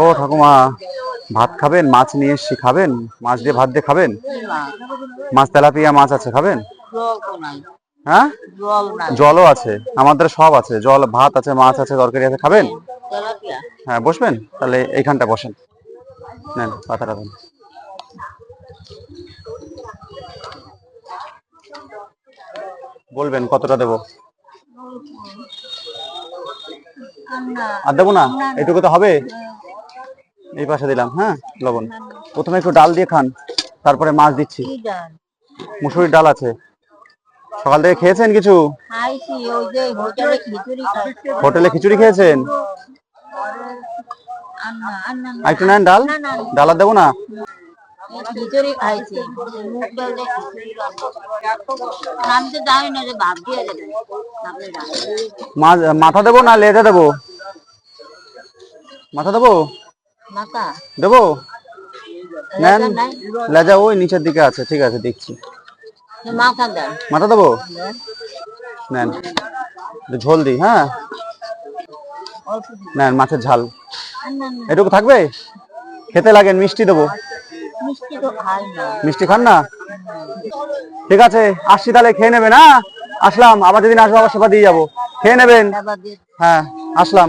ও ঠাকুমা, ভাত খাবেন? মাছ নিয়ে এসছি, খাবেন? মাছ দিয়ে ভাত দিয়ে খাবেন? মাছ তেলাপিয়া মাছ আছে, খাবেন? হ্যাঁ? জলও আছে, আমাদের সব আছে, জল, ভাত আছে, মাছ আছে, তরকারি আছে, খাবেন? হ্যাঁ বসবেন? তাহলে এইখানটা বসেন। নেন, পাতাটা দেন। বলবেন, কতটা দেবো? আর দেবো না? এইটুকু তো হবে? এই পাশে দিলাম হ্যাঁ? লবণ। প্রথমে একটু ডাল দিয়ে খান তারপরে মাছ দিচ্ছি। মুসুরির ডাল আছে। সকাল থেকে খেয়েছেন কিছু? হোটেলে খিচুড়ি খেয়েছেন? একটু নেন ডাল। ডাল আর দেবো না? খাইছি। আমি তো জানি না যে দিয়ে মাথা দেবো না লেজা দেবো? মাথা দেবো? মাথা? দেবো? নেন। লেজা ওই নিচের দিকে আছে। ঠিক আছে দেখছি। মাথা দেন। মাথা দেবো? নেন। ঝোল দিই হ্যাঁ? নেন মাছের ঝাল। এটুকু থাকবে? খেতে লাগেন মিষ্টি দেবো। মিষ্টি খান না? ঠিক আছে আসছি তাহলে খেয়ে নেবেন হ্যাঁ? আসলাম আবার যেদিন আসব আবার সেবা দিয়ে যাব। খেয়ে নেবেন? হ্যাঁ আসলাম।